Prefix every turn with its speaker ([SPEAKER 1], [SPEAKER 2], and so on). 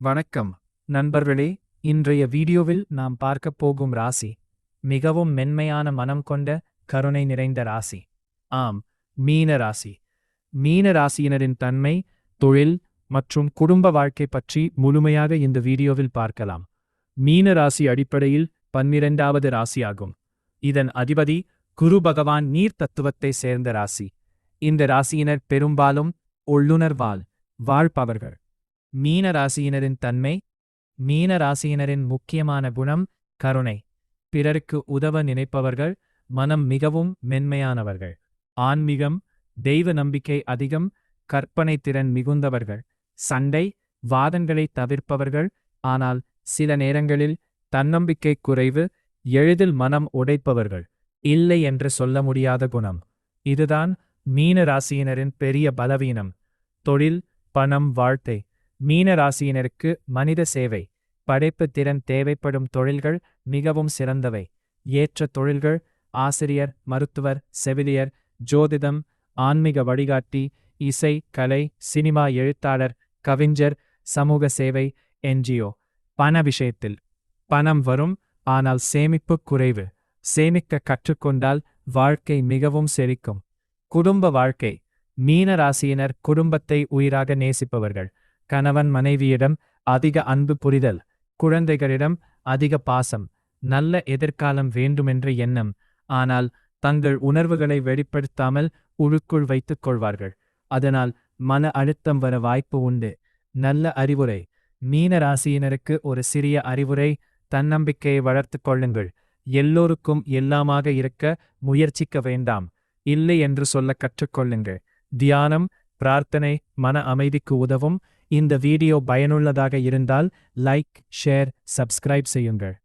[SPEAKER 1] வணக்கம். நண்பர்களே இன்றைய வீடியோவில் நாம் பார்க்கப் போகும் ராசி மிகவும் மென்மையான மனம் கொண்ட கருணை நிறைந்த ராசி. ஆம் மீன ராசி. மீன ராசியினரின் தன்மை தொழில் மற்றும் குடும்ப வாழ்க்கை பற்றி முழுமையாக இந்த வீடியோவில் பார்க்கலாம். மீன ராசி அடிப்படையில் பன்னிரண்டாவது ராசியாகும். இதன் அதிபதி குரு பகவான் நீர் தத்துவத்தை சேர்ந்த ராசி. இந்த ராசியினர் பெரும்பாலும் உள்ளுணர்வால் வாழ்பவர்கள். மீன ராசியினரின் தன்மை மீன ராசியினரின் முக்கியமான குணம் கருணை. பிறருக்கு உதவ நினைப்பவர்கள் மனம் மிகவும் மென்மையானவர்கள். ஆன்மீகம் தெய்வ நம்பிக்கை அதிகம் கற்பனை திறன் மிகுந்தவர்கள். சண்டை வாதங்களை தவிர்ப்பவர்கள் ஆனால் சில நேரங்களில் தன்னம்பிக்கை குறைவு எளிதில் மனம் உடைப்பவர்கள். இல்லை என்று சொல்ல முடியாத குணம். இதுதான் மீன ராசியினரின் பெரிய பலவீனம். தொழில் பணம் வாழ்த்தை மீன ராசியினருக்கு மனித சேவை படைப்பு திறன் தேவைப்படும் தொழில்கள் மிகவும் சிறந்தவை. ஏற்ற தொழில்கள் ஆசிரியர் மருத்துவர் செவிலியர் ஜோதிடம் ஆன்மீக வழிகாட்டி இசை கலை சினிமா எழுத்தாளர் கவிஞர் சமூக சேவை என்ஜிஓ. பண விஷயத்தில் பணம் வரும் ஆனால் சேமிப்பு குறைவு. சேமிக்க கற்றுக்கொண்டால் வாழ்க்கை மிகவும் செழிக்கும். குடும்ப வாழ்க்கை. மீன ராசியினர் குடும்பத்தை உயிராக நேசிப்பவர்கள். கணவன் மனைவியிடம் அதிக அன்பு புரிதல் குழந்தைகளிடம் அதிக பாசம் நல்ல எதிர்காலம் வேண்டுமென்ற எண்ணம். ஆனால் தங்கள் உணர்வுகளை வெளிப்படுத்தாமல் உழுக்குள் வைத்துக் கொள்வார்கள். அதனால் மன அழுத்தம் வர வாய்ப்பு உண்டு. நல்ல அறிவுரை. மீன ராசியினருக்கு ஒரு சிறிய அறிவுரை தன்னம்பிக்கையை வளர்த்துக் கொள்ளுங்கள். எல்லோருக்கும் எல்லாமாக இருக்க முயற்சிக்க வேண்டாம். இல்லை என்று சொல்ல கற்றுக்கொள்ளுங்கள் தியானம் பிரார்த்தனை மன அமைதிக்கு உதவும் இந்த வீடியோ பயனுள்ளதாக இருந்தால் லைக் ஷேர் சப்ஸ்கிரைப் செய்யுங்கள்.